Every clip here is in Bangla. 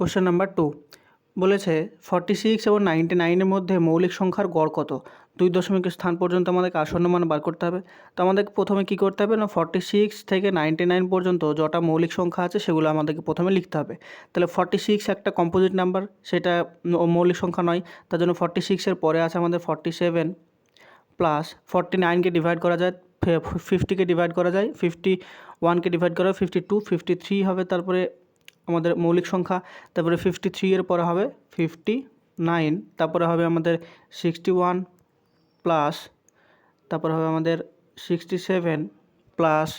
কোশ্চেন নাম্বার টু বলেছে ফর্টি সিক্স এবং নাইনটি নাইনের মধ্যে মৌলিক সংখ্যার গড় কত? দুই দশমিক স্থান পর্যন্ত আমাদেরকে আসন্ন মান বার করতে হবে। তো আমাদেরকে প্রথমে কী করতে হবে? না ফর্টি সিক্স থেকে নাইনটি নাইন পর্যন্ত যটা মৌলিক সংখ্যা আছে সেগুলো আমাদেরকে প্রথমে লিখতে হবে। তাহলে ফর্টি সিক্স একটা কম্পোজিট নাম্বার সেটা মৌলিক সংখ্যা নয়। তার জন্য ফর্টি সিক্সের পরে আছে আমাদের ফর্টি সেভেন প্লাস ফর্টি নাইনকে ডিভাইড করা যায় ফিফটিকে ডিভাইড করা যায় ফিফটি ওয়ানকে ডিভাইড করা হয় ফিফটি টু ফিফটি থ্রি হবে, তারপরে আমাদের মৌলিক সংখ্যা, তারপরে ফিফটি থ্রি এর পরে হবে ফিফটি নাইন তারপরে হবে আমাদের সিক্সটি ওয়ান প্লাস তারপরে হবে আমাদের sixty seven plus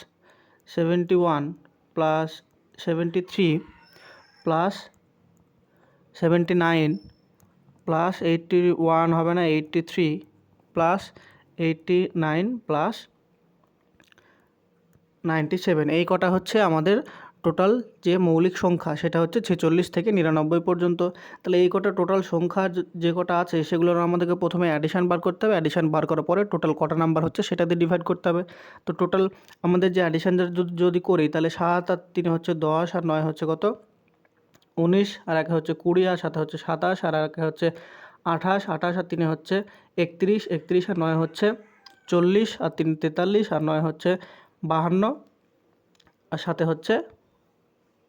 seventy one plus seventy three plus seventy nine plus eighty one হবে না eighty three plus eighty nine plus ninety seven এই কটা হচ্ছে আমাদের টোটাল যে মৌলিক সংখ্যা সেটা হচ্ছে ছেচল্লিশ থেকে নিরানব্বই পর্যন্ত। তাহলে এই কটা টোটাল সংখ্যা যে- কটা আছে সেগুলোর আমাদেরকে প্রথমে অ্যাডিশান বার করতে হবে। অ্যাডিশান বার করার পরে টোটাল কটা নাম্বার হচ্ছে সেটা দিয়ে ডিভাইড করতে হবে। তো টোটাল আমাদের যে অ্যাডিশান যদি করি তাহলে সাত আর তিনে হচ্ছে দশ আর নয় হচ্ছে কত? উনিশ আর একে হচ্ছে কুড়ি আর সাথে হচ্ছে সাতাশ আর একে হচ্ছে আঠাশ। আঠাশ আর তিনে হচ্ছে একত্রিশ। একত্রিশ আর নয় হচ্ছে চল্লিশ। আর তিন তেতাল্লিশ। আর নয় হচ্ছে বাহান্ন। আর সাথে হচ্ছে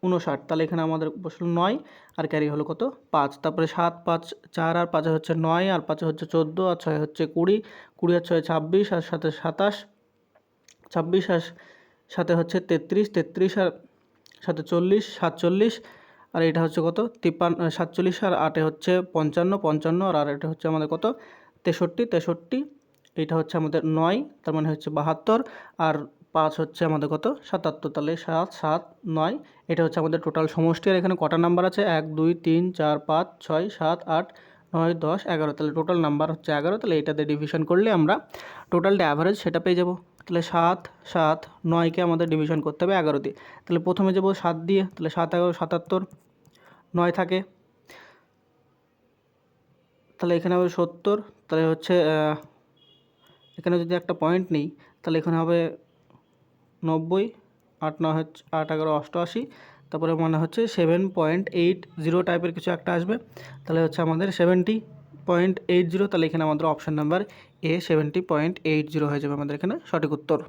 উনষাট তাহলে এখানে আমাদের বসল নয়, আর ক্যারি হলো কত? পাঁচ। তারপরে সাত, পাঁচ, চার, আর পাঁচে হচ্ছে নয়, আর পাঁচে হচ্ছে চোদ্দ, আর ছয় হচ্ছে কুড়ি। কুড়ি আর ছয় ছাব্বিশ, আর সাথে সাতাশ। ছাব্বিশ, আর সাথে হচ্ছে তেত্রিশ তেত্রিশ, আর সাথে চল্লিশ, সাতচল্লিশ। আর এটা হচ্ছে কত? তিপ্পান্ন, সাতচল্লিশ, আর আটে হচ্ছে পঞ্চান্ন পঞ্চান্ন, আর আর এটা হচ্ছে আমাদের কত? তেষট্টি তেষট্টি। এটা হচ্ছে আমাদের নয়, তার মানে হচ্ছে বাহাত্তর। আর পাঁচ হচ্ছে আমাদের কত? সাতাত্তর, তাহলে সাত সাত, নয়। এটা হচ্ছে আমাদের টোটাল সমষ্টি। আর এখানে কটা নাম্বার আছে? এক, দুই, তিন, চার, পাঁচ, ছয়, সাত, আট, নয়, দশ, এগারো। তাহলে টোটাল নাম্বার হচ্ছে এগারো। তাহলে এটাতে ডিভিশন করলে আমরা টোটালটা অ্যাভারেজ সেটা পেয়ে যাব। তাহলে সাত সাত, নয়কে আমাদের ডিভিশন করতে হবে এগারো দিয়ে। তাহলে প্রথমে যাব সাত দিয়ে। তাহলে সাত, এগারো, সাতাত্তর, নয় থাকে। তাহলে এখানে হবে সত্তর। তাহলে হচ্ছে এখানে যদি একটা পয়েন্ট নেই, তাহলে এখানে হবে নব্বই, আট নয় হচ্ছে, আট এগারো অষ্টআশি, তারপরে মানে হচ্ছে সেভেন পয়েন্ট এইট জিরো টাইপের কিছু একটা আসবে। তাহলে হচ্ছে আমাদের সেভেন্টি পয়েন্ট এইট জিরো তাহলে এখানে আমাদের option number A seventy point eight zero হয়ে যাবে আমাদের এখানে সঠিক উত্তর।